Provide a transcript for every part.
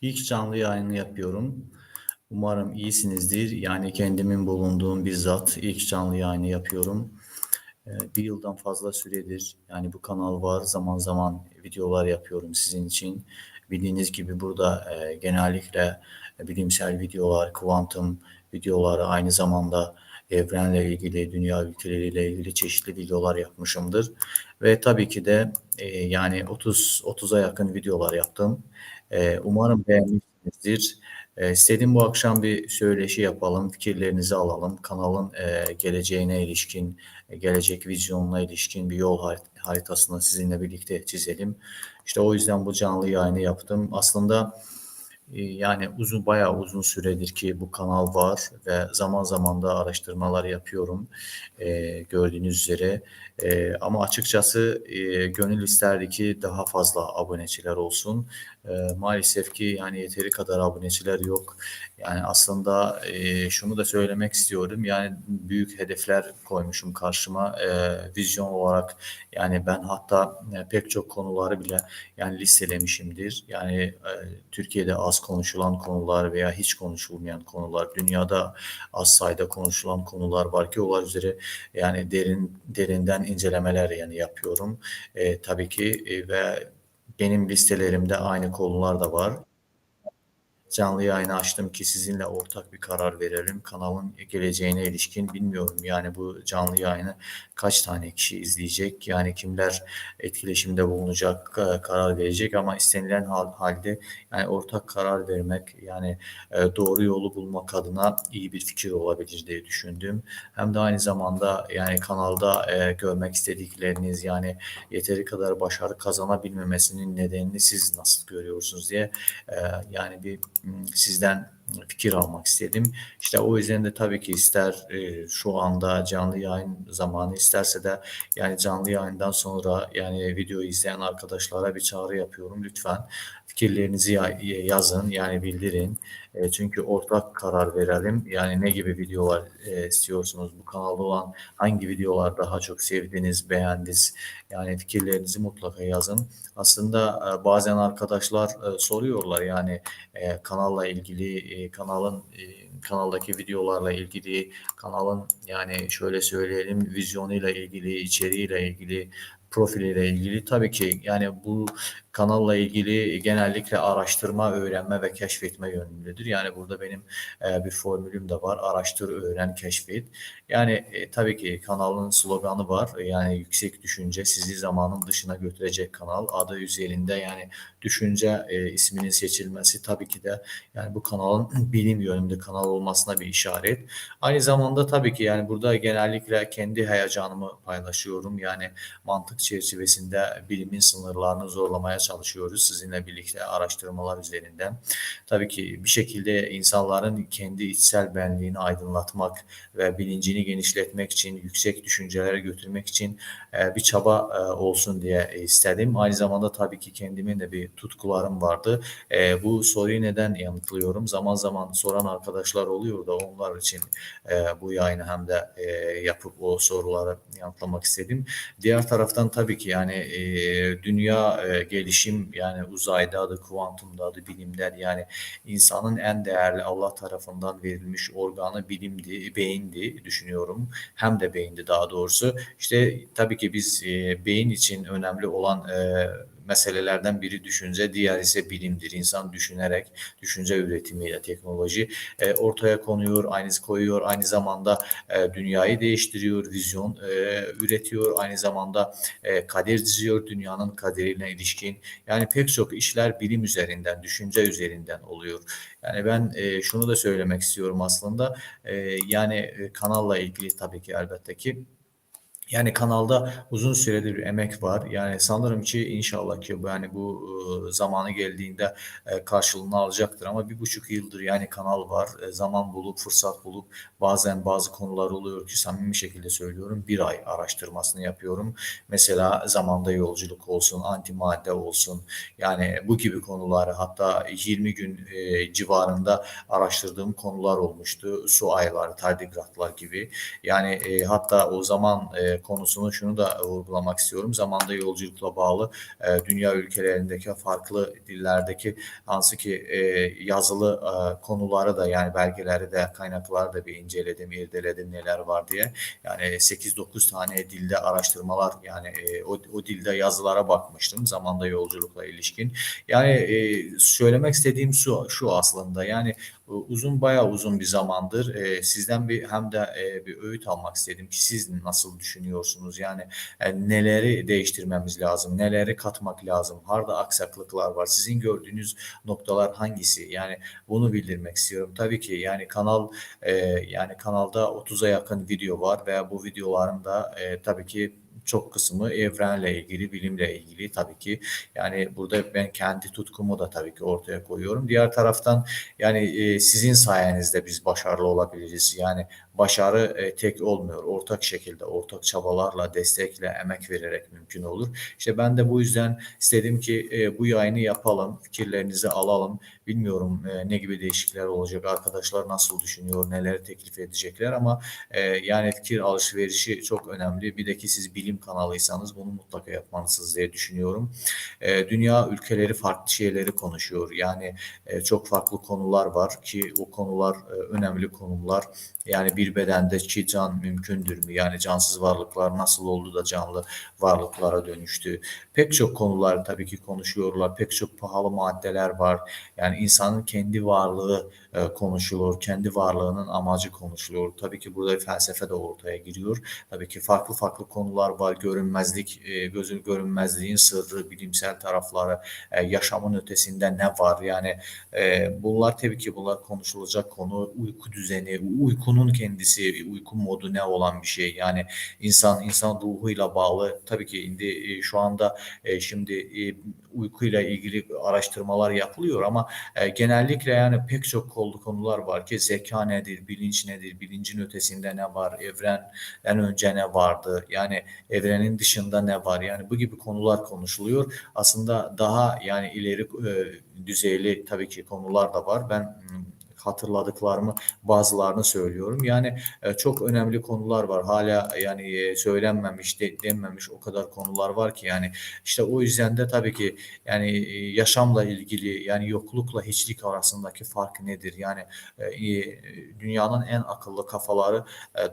İlk canlı yayını yapıyorum. Umarım iyisinizdir. Yani kendimin bulunduğum bizzat ilk canlı yayını yapıyorum. Ee, bir yıldan fazla süredir yani bu kanal var. Zaman zaman videolar yapıyorum sizin için. Bildiğiniz gibi burada e, genellikle bilimsel videolar, kuantum videoları aynı zamanda evrenle ilgili, dünya ülkeleriyle ilgili çeşitli videolar yapmışımdır. Ve tabii ki de e, yani 30 30'a yakın videolar yaptım. E, umarım beğenmişsinizdir. E, istedim bu akşam bir söyleşi yapalım, fikirlerinizi alalım. Kanalın e, geleceğine ilişkin, e, gelecek vizyonuna ilişkin bir yol haritasını sizinle birlikte çizelim. İşte o yüzden bu canlı yayını yaptım. Aslında ee, yani uzun bayağı uzun süredir ki bu kanal var ve zaman zaman da araştırmalar yapıyorum e, gördüğünüz üzere. E, ama açıkçası e, gönül isterdi ki daha fazla aboneciler olsun. E, maalesef ki yani yeteri kadar aboneciler yok. Yani aslında e, şunu da söylemek istiyorum. Yani büyük hedefler koymuşum karşıma e, vizyon olarak. Yani ben hatta e, pek çok konuları bile yani listelemişimdir. Yani e, Türkiye'de az konuşulan konular veya hiç konuşulmayan konular, dünyada az sayıda konuşulan konular var ki onlar üzere yani derin derinden incelemeler yani yapıyorum. E, tabii ki e, ve benim listelerimde aynı konular da var canlı yayını açtım ki sizinle ortak bir karar verelim. Kanalın geleceğine ilişkin bilmiyorum yani bu canlı yayını kaç tane kişi izleyecek yani kimler etkileşimde bulunacak karar verecek ama istenilen halde yani ortak karar vermek yani e, doğru yolu bulmak adına iyi bir fikir olabilir diye düşündüm. Hem de aynı zamanda yani kanalda e, görmek istedikleriniz yani yeteri kadar başarı kazanabilmemesinin nedenini siz nasıl görüyorsunuz diye e, yani bir sizden fikir almak istedim. İşte o yüzden de tabii ki ister e, şu anda canlı yayın zamanı isterse de yani canlı yayından sonra yani video izleyen arkadaşlara bir çağrı yapıyorum. Lütfen fikirlerinizi yazın yani bildirin. E, çünkü ortak karar verelim. Yani ne gibi videolar e, istiyorsunuz? Bu kanalda olan hangi videolar daha çok sevdiniz, beğendiniz? Yani fikirlerinizi mutlaka yazın. Aslında e, bazen arkadaşlar soruyorlar yani kanalla ilgili, kanalın kanaldaki videolarla ilgili, kanalın yani şöyle söyleyelim vizyonuyla ilgili, içeriğiyle ilgili profiliyle ilgili tabii ki yani bu kanalla ilgili genellikle araştırma, öğrenme ve keşfetme yönündedir. Yani burada benim e, bir formülüm de var. Araştır, öğren, keşfet. Yani e, tabii ki kanalın sloganı var. Yani yüksek düşünce sizi zamanın dışına götürecek kanal. Adı üzerinde yani düşünce e, isminin seçilmesi tabii ki de yani bu kanalın bilim yönünde kanal olmasına bir işaret. Aynı zamanda tabii ki yani burada genellikle kendi heyecanımı paylaşıyorum. Yani mantık çerçevesinde bilimin sınırlarını zorlamaya çalışıyoruz sizinle birlikte araştırmalar üzerinden. Tabii ki bir şekilde insanların kendi içsel benliğini aydınlatmak ve bilincini genişletmek için, yüksek düşüncelere götürmek için e, bir çaba e, olsun diye istedim. Aynı zamanda tabii ki kendimin de bir tutkularım vardı. E, bu soruyu neden yanıtlıyorum? Zaman zaman soran arkadaşlar oluyor da onlar için bu yayını hem de yapıp o soruları yanıtlamak istedim. Diğer taraftan tabii ki yani dünya gelişimi gelişim yani uzayda adı, kuantumda adı, bilimler yani insanın en değerli Allah tarafından verilmiş organı bilimdi, beyindi düşünüyorum. Hem de beyindi daha doğrusu. İşte tabii ki biz e, beyin için önemli olan e, meselelerden biri düşünce, diğer ise bilimdir. İnsan düşünerek, düşünce üretimiyle teknoloji e, ortaya konuyor, aynı koyuyor, aynı zamanda e, dünyayı değiştiriyor, vizyon e, üretiyor, aynı zamanda e, kader diziyor, dünyanın kaderiyle ilişkin. Yani pek çok işler bilim üzerinden, düşünce üzerinden oluyor. Yani ben e, şunu da söylemek istiyorum aslında. E, yani e, kanalla ilgili tabii ki elbette ki yani kanalda uzun süredir emek var. Yani sanırım ki inşallah ki bu yani bu e, zamanı geldiğinde e, karşılığını alacaktır ama bir buçuk yıldır yani kanal var. E, zaman bulup fırsat bulup bazen bazı konular oluyor ki samimi şekilde söylüyorum bir ay araştırmasını yapıyorum. Mesela zamanda yolculuk olsun, antimadde olsun. Yani bu gibi konuları hatta 20 gün civarında araştırdığım konular olmuştu. Su ayları, tardigratlar gibi. Yani hatta o zaman e, konusunu şunu da vurgulamak istiyorum. Zamanda yolculukla bağlı e, dünya ülkelerindeki farklı dillerdeki hansı ki e, yazılı e, konuları da yani belgeleri de kaynakları da bir inceledim, irdeledim neler var diye. Yani 8-9 tane dilde araştırmalar yani e, o, o dilde yazılara bakmıştım zamanda yolculukla ilişkin. Yani e, söylemek istediğim şu, şu aslında yani uzun bayağı uzun bir zamandır e, sizden bir hem de e, bir öğüt almak istedim ki siz nasıl düşünüyorsunuz? Yani e, neleri değiştirmemiz lazım, neleri katmak lazım, harda aksaklıklar var, sizin gördüğünüz noktalar hangisi? Yani bunu bildirmek istiyorum. Tabii ki yani kanal e, yani kanalda 30'a yakın video var ve bu videoların da e, tabii ki çok kısmı evrenle ilgili, bilimle ilgili tabii ki. Yani burada ben kendi tutkumu da tabii ki ortaya koyuyorum. Diğer taraftan yani e, sizin sayenizde biz başarılı olabiliriz. Yani başarı e, tek olmuyor. Ortak şekilde, ortak çabalarla, destekle, emek vererek mümkün olur. İşte ben de bu yüzden istedim ki e, bu yayını yapalım, fikirlerinizi alalım. Bilmiyorum e, ne gibi değişiklikler olacak, arkadaşlar nasıl düşünüyor, neleri teklif edecekler ama yani fikir alışverişi çok önemli. Bir de ki siz bilim kanalıysanız bunu mutlaka yapmalısınız diye düşünüyorum. Dünya ülkeleri farklı şeyleri konuşuyor. Yani çok farklı konular var ki o konular önemli konular. Yani bir bedendeki can mümkündür mü? Yani cansız varlıklar nasıl oldu da canlı varlıklara dönüştü? Pek çok konular tabii ki konuşuyorlar. Pek çok pahalı maddeler var. Yani insanın kendi varlığı konuşulur. Kendi varlığının amacı konuşuluyor. Tabii ki burada felsefe de ortaya giriyor. Tabii ki farklı farklı konular var. Görünmezlik, e, gözün görünmezliğin sırrı, bilimsel tarafları, e, yaşamın ötesinde ne var? Yani bunlar tabii ki bunlar konuşulacak konu. Uyku düzeni, uykunun kendisi, uyku modu ne olan bir şey. Yani insan insan ruhuyla bağlı. Tabii ki şimdi şu anda şimdi uykuyla ilgili araştırmalar yapılıyor ama genellikle yani pek çok konu olduğu konular var ki zeka nedir, bilinç nedir, bilincin ötesinde ne var, evrenden önce ne vardı, yani evrenin dışında ne var, yani bu gibi konular konuşuluyor. Aslında daha yani ileri e, düzeyli tabii ki konular da var. Ben hatırladıklarımı bazılarını söylüyorum. Yani e, çok önemli konular var. Hala yani e, söylenmemiş, de, denmemiş o kadar konular var ki yani işte o yüzden de tabii ki yani e, yaşamla ilgili yani yoklukla hiçlik arasındaki fark nedir? Yani dünyanın en akıllı kafaları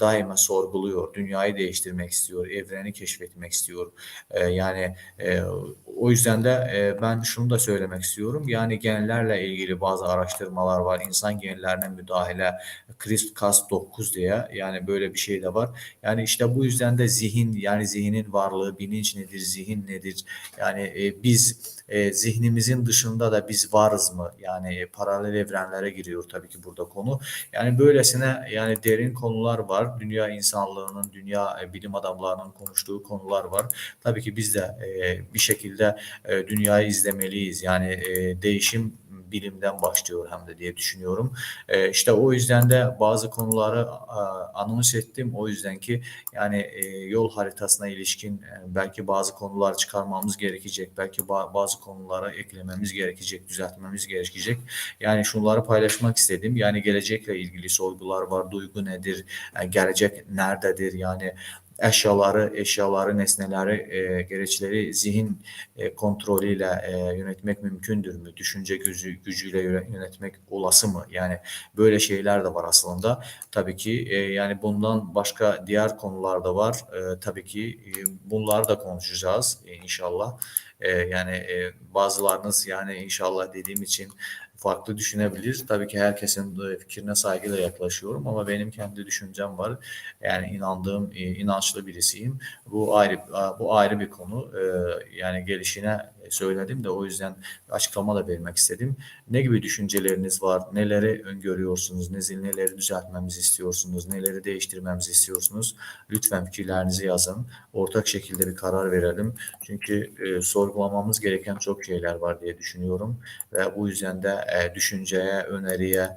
daima sorguluyor. Dünyayı değiştirmek istiyor, evreni keşfetmek istiyor. Yani o yüzden de ben şunu da söylemek istiyorum. Yani genlerle ilgili bazı araştırmalar var. İnsan genlerine müdahale CRISPR-Cas9 diye yani böyle bir şey de var. Yani işte bu yüzden de zihin yani zihnin varlığı, bilinç nedir, zihin nedir? Yani e, biz e, zihnimizin dışında da biz varız mı? Yani e, paralel evrenlere giriyor tabii ki burada konu. Yani böylesine yani derin konular var. Dünya insanlığının, dünya e, bilim adamlarının konuştuğu konular var. Tabii ki biz de e, bir şekilde e, dünyayı izlemeliyiz. Yani e, değişim bilimden başlıyor hem de diye düşünüyorum. E, işte o yüzden de bazı konuları e, anons ettim. O yüzden ki yani e, yol haritasına ilişkin e, belki bazı konular çıkarmamız gerekecek. Belki ba- bazı konulara eklememiz gerekecek, düzeltmemiz gerekecek. Yani şunları paylaşmak istedim. Yani gelecekle ilgili sorgular var. Duygu nedir? Yani gelecek nerededir? Yani eşyaları, eşyaları, nesneleri, e, gereçleri zihin e, kontrolüyle e, yönetmek mümkündür mü? Düşünce gücü, gücüyle yönetmek olası mı? Yani böyle şeyler de var aslında. Tabii ki e, yani bundan başka diğer konular da var. E, tabii ki e, bunları da konuşacağız e, inşallah. E, yani e, bazılarınız yani inşallah dediğim için farklı düşünebilir. Tabii ki herkesin fikrine saygıyla yaklaşıyorum ama benim kendi düşüncem var. Yani inandığım, e, inançlı birisiyim. Bu ayrı bu ayrı bir konu. E, yani gelişine söyledim de o yüzden açıklama da vermek istedim. Ne gibi düşünceleriniz var? Neleri öngörüyorsunuz? Neleri düzeltmemizi istiyorsunuz? Neleri değiştirmemizi istiyorsunuz? Lütfen fikirlerinizi yazın. Ortak şekilde bir karar verelim. Çünkü e, sorgulamamız gereken çok şeyler var diye düşünüyorum. Ve bu yüzden de e, düşünceye, öneriye,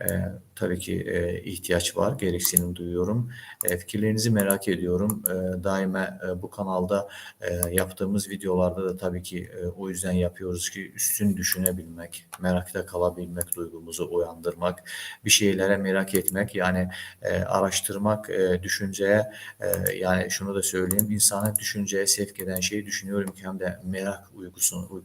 e, tabii ki, eee, ihtiyaç var, gereksinim duyuyorum. Eee, fikirlerinizi merak ediyorum. Eee, daima, eee, bu kanalda, eee, yaptığımız videolarda da tabii ki, eee, o yüzden yapıyoruz ki üstün düşünebilmek, merakta kalabilmek, duygumuzu uyandırmak, bir şeylere merak etmek, yani, eee, araştırmak, eee, düşünceye, eee, yani şunu da söyleyeyim, insanı düşünceye sevk eden şeyi düşünüyorum ki hem de merak uygusunu uy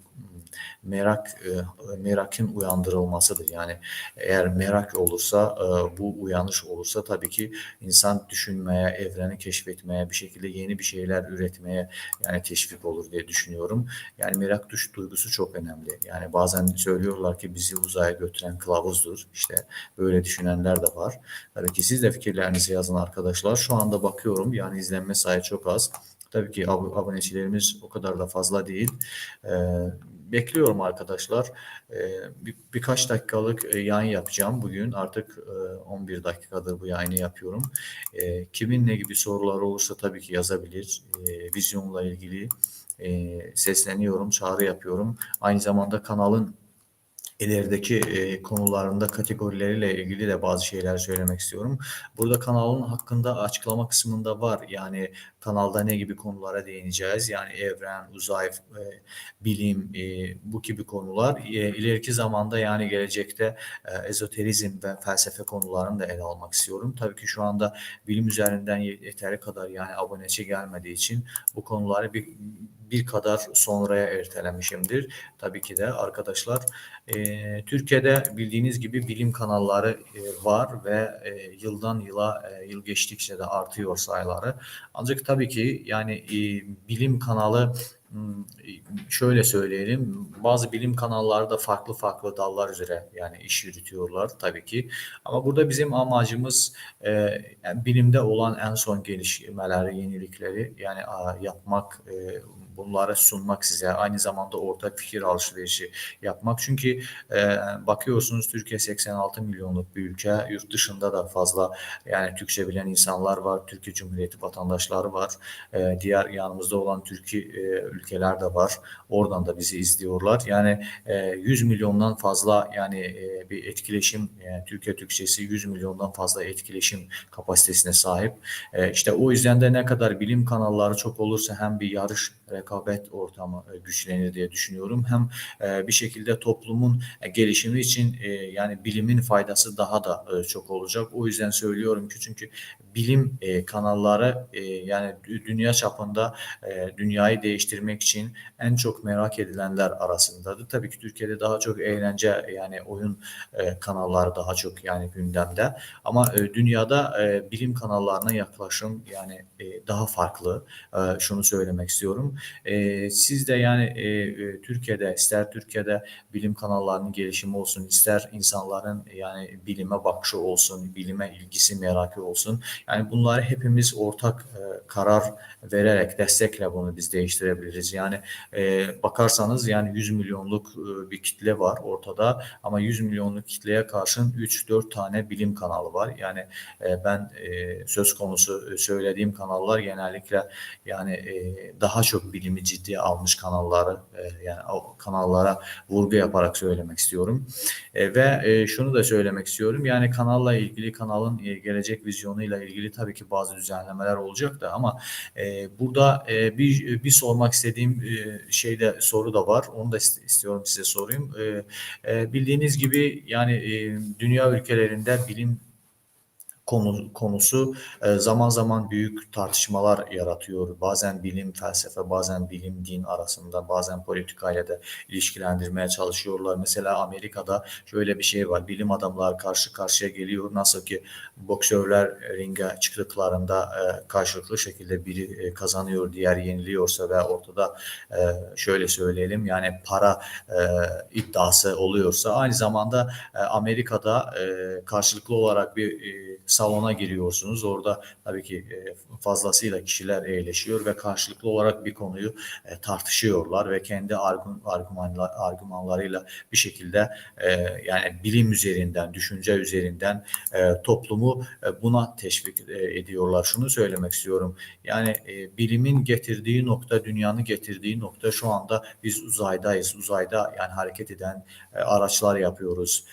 merak, eee, merakın uyandırılmasıdır. Yani eğer merak olursa, eee, bu uyanış olursa tabii ki insan düşünmeye, evreni keşfetmeye, bir şekilde yeni bir şeyler üretmeye, yani teşvik olur diye düşünüyorum. Yani merak duş duygusu çok önemli. Yani bazen söylüyorlar ki bizi uzaya götüren kılavuzdur. İşte böyle düşünenler de var. Tabii ki siz de fikirlerinizi yazın arkadaşlar. Şu anda bakıyorum yani izlenme sayı çok az. Tabii ki ab abonecilerimiz o kadar da fazla değil. Eee, bekliyorum arkadaşlar. Eee, bir birkaç dakikalık, eee, yayın yapacağım bugün. Artık, eee, 11 dakikadır bu yayını yapıyorum. Eee, kimin ne gibi soruları olursa tabii ki yazabilir. Eee, vizyonla ilgili, eee, sesleniyorum, çağrı yapıyorum. Aynı zamanda kanalın ilerideki, eee, konularında kategorileriyle ilgili de bazı şeyler söylemek istiyorum. Burada kanalın hakkında açıklama kısmında var. Yani kanalda ne gibi konulara değineceğiz? Yani evren, uzay, eee, bilim, eee, bu gibi konular. Eee, ileriki zamanda yani gelecekte, eee, ezoterizm ve felsefe konularını da ele almak istiyorum. Tabii ki şu anda bilim üzerinden ye yeteri kadar yani aboneci gelmediği için bu konuları bir bir kadar sonraya ertelemişimdir. Tabii ki de arkadaşlar, eee, Türkiye'de bildiğiniz gibi bilim kanalları, eee, var ve, eee, yıldan yıla, eee, yıl geçtikçe de artıyor sayıları. Ancak tabii ki yani, eee, bilim kanalı, şöyle söyleyelim, bazı bilim kanalları da farklı farklı dallar üzere yani iş yürütüyorlar tabii ki. Ama burada bizim amacımız, eee, yani bilimde olan en son gelişmeleri, yenilikleri yani, yapmak, eee, bunları sunmak size. Aynı zamanda ortak fikir alışverişi yapmak. Çünkü, eee, bakıyorsunuz Türkiye 86 milyonluk bir ülke. Yurt dışında da fazla yani Türkçe bilen insanlar var. Türkiye Cumhuriyeti vatandaşları var. Eee, diğer yanımızda olan Türki eee, ülkeler de var. Oradan da bizi izliyorlar. Yani, eee, 100 milyondan fazla yani, eee, bir etkileşim, eee, Türkiye Türkçesi 100 milyondan fazla etkileşim kapasitesine sahip. Eee, işte o yüzden de ne kadar bilim kanalları çok olursa hem bir yarış, rekabet ortamı, eee, güçlenir diye düşünüyorum. Hem, bir şekilde toplumun, gelişimi için, yani bilimin faydası daha da, çok olacak. O yüzden söylüyorum ki çünkü bilim, kanalları, yani dü dünya çapında, dünyayı değiştirmek için en çok merak edilenler arasındadır. Tabii ki Türkiye'de daha çok eğlence yani oyun, eee, kanalları daha çok yani gündemde. Ama, eee, dünyada, eee, bilim kanallarına yaklaşım yani, eee, daha farklı. Eee, şunu söylemek istiyorum. Eee, siz de yani, eee, eee, Türkiye'de ister Türkiye'de bilim kanallarının gelişimi olsun, ister insanların yani bilime bakışı olsun, bilime ilgisi, merakı olsun. Yani bunları hepimiz ortak, eee, karar vererek, destekle bunu biz değiştirebiliriz. Yani, eee, bakarsanız yani 100 milyonluk, ııı, bir kitle var ortada ama 100 milyonluk kitleye karşın 3-4 tane bilim kanalı var. Yani, eee, ben, eee, söz konusu söylediğim kanallar genellikle yani, eee, daha çok bilimi ciddiye almış kanalları, eee, yani kanallara vurgu yaparak söylemek istiyorum. Eee, ve, eee, şunu da söylemek istiyorum. Yani kanalla ilgili, kanalın, eee, gelecek vizyonuyla ilgili tabii ki bazı düzenlemeler olacak da ama, eee, burada, eee, bir bir sormak istediğim, eee, şey de soru da var. Onu da is istiyorum size sorayım. Eee, eee, bildiğiniz gibi yani, dünya ülkelerinde bilim konu konusu, eee, zaman zaman büyük tartışmalar yaratıyor. Bazen bilim, felsefe, bazen bilim, din arasında, bazen politikayla da ilişkilendirmeye çalışıyorlar. Mesela Amerika'da şöyle bir şey var. Bilim adamları karşı karşıya geliyor. Nasıl ki boksörler ringe çıktıklarında, eee, karşılıklı şekilde biri, eee, kazanıyor, diğeri yeniliyorsa ve ortada, şöyle söyleyelim yani para, iddiası oluyorsa aynı zamanda, Amerika'da, karşılıklı olarak bir, salona giriyorsunuz. Orada tabii ki e, fazlasıyla kişiler eğleşiyor ve karşılıklı olarak bir konuyu e, tartışıyorlar ve kendi argüm, argümanlar, argümanlarıyla bir şekilde e, yani bilim üzerinden, düşünce üzerinden toplumu buna teşvik ediyorlar. Şunu söylemek istiyorum. Yani bilimin getirdiği nokta, dünyanın getirdiği nokta şu anda biz uzaydayız. Uzayda yani hareket eden araçlar yapıyoruz.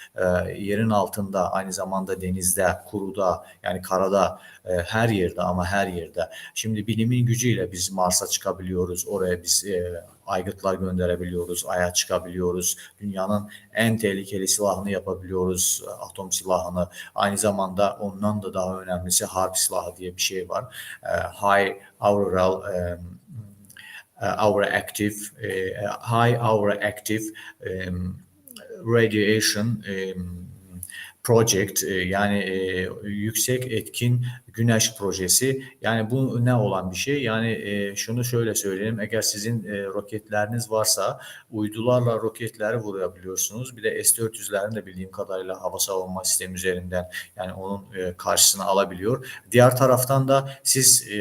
Yerin altında, aynı zamanda denizde, kuruda, yani karada, e, her yerde ama her yerde. Şimdi bilimin gücüyle biz Mars'a çıkabiliyoruz. Oraya biz e, aygıtlar gönderebiliyoruz, aya çıkabiliyoruz. Dünyanın en tehlikeli silahını yapabiliyoruz, e, atom silahını. Aynı zamanda ondan da daha önemlisi harp silahı diye bir şey var. E, high auroral uh, our active uh, high hour active um, radiation um, project e, yani e, yüksek etkin güneş projesi yani bu ne olan bir şey yani e, şunu şöyle söyleyeyim eğer sizin e, roketleriniz varsa uydularla roketleri vurabiliyorsunuz bir de S-400'lerin de bildiğim kadarıyla hava savunma sistemi üzerinden yani onun e, karşısına alabiliyor. Diğer taraftan da siz e,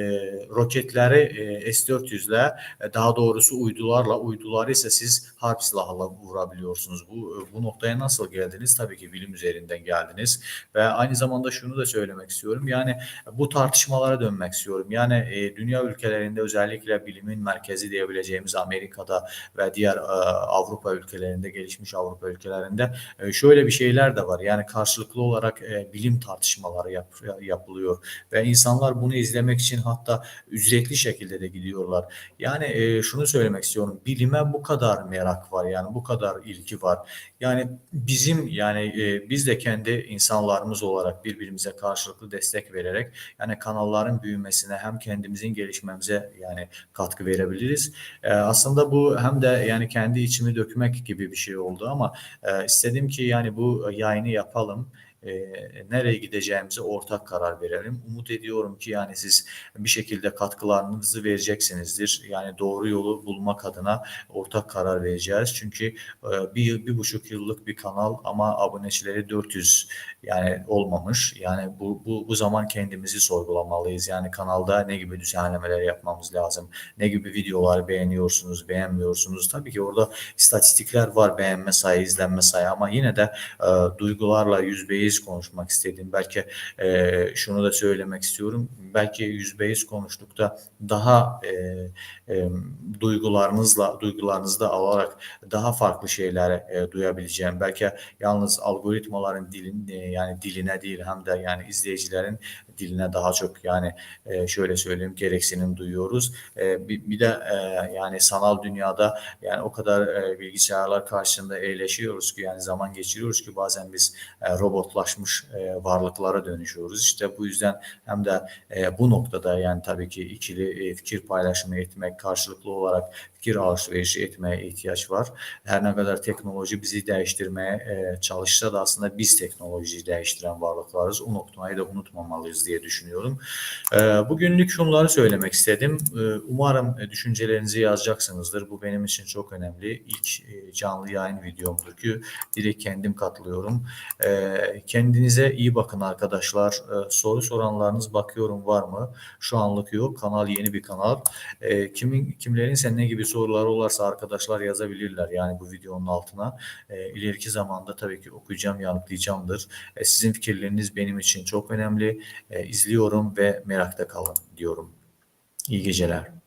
roketleri e, S-400'le e, daha doğrusu uydularla uyduları ise siz harp silahıyla vurabiliyorsunuz. Bu bu noktaya nasıl geldiniz? Tabii ki bilim üzerinden geldiniz ve aynı zamanda şunu da söylemek istiyorum. Yani bu tartışmalara dönmek istiyorum. Yani e, dünya ülkelerinde özellikle bilimin merkezi diyebileceğimiz Amerika'da ve diğer e, Avrupa ülkelerinde, gelişmiş Avrupa ülkelerinde e, şöyle bir şeyler de var. Yani karşılıklı olarak e, bilim tartışmaları yap, yapılıyor ve insanlar bunu izlemek için hatta ücretli şekilde de gidiyorlar. Yani e, şunu söylemek istiyorum. Bilime bu kadar merak var. Yani bu kadar ilgi var. Yani bizim yani e, biz de kendi insanlarımız olarak birbirimize karşılıklı destek vererek yani kanalların büyümesine hem kendimizin gelişmemize yani katkı verebiliriz. E, aslında bu hem de yani kendi içimi dökmek gibi bir şey oldu ama e, istedim ki yani bu yayını yapalım e, nereye gideceğimize ortak karar verelim. Umut ediyorum ki yani siz bir şekilde katkılarınızı vereceksinizdir. Yani doğru yolu bulmak adına ortak karar vereceğiz. Çünkü e, bir, bir buçuk yıllık bir kanal ama abonecileri 400 yani olmamış. Yani bu, bu, bu zaman kendimizi sorgulamalıyız. Yani kanalda ne gibi düzenlemeler yapmamız lazım? Ne gibi videolar beğeniyorsunuz, beğenmiyorsunuz? Tabii ki orada istatistikler var beğenme sayı, izlenme sayı ama yine de e, duygularla yüzbeyiz %100 konuşmak istediğim belki e, şunu da söylemek istiyorum. Belki %100 konuştukta daha e, e, duygularınızla duygularınızda alarak daha farklı şeylere e, duyabileceğim. Belki yalnız algoritmaların dilin e, yani diline değil hem de yani izleyicilerin diline daha çok yani e, şöyle söyleyeyim gereksinim duyuyoruz. E, bir, bir de e, yani sanal dünyada yani o kadar e, bilgisayarlar karşısında eğleşiyoruz ki yani zaman geçiriyoruz ki bazen biz e, robotlar robotlaşmış e, varlıklara dönüşüyoruz. İşte bu yüzden hem de e, bu noktada yani tabii ki ikili e, fikir paylaşımı etmek karşılıklı olarak fikir alışverişi etmeye ihtiyaç var. Her ne kadar teknoloji bizi değiştirmeye e, çalışsa da aslında biz teknolojiyi değiştiren varlıklarız. O noktayı da unutmamalıyız diye düşünüyorum. E, bugünlük şunları söylemek istedim. E, umarım düşüncelerinizi yazacaksınızdır. Bu benim için çok önemli. İlk e, canlı yayın videomdur ki direkt kendim katılıyorum. E, kendinize iyi bakın arkadaşlar. Soru soranlarınız bakıyorum var mı? Şu anlık yok. Kanal yeni bir kanal. Kimin kimlerin sen ne gibi soruları olursa arkadaşlar yazabilirler yani bu videonun altına. E, ileriki zamanda tabii ki okuyacağım, yanıtlayacağımdır. E, sizin fikirleriniz benim için çok önemli. E, izliyorum ve merakta kalın diyorum. İyi geceler.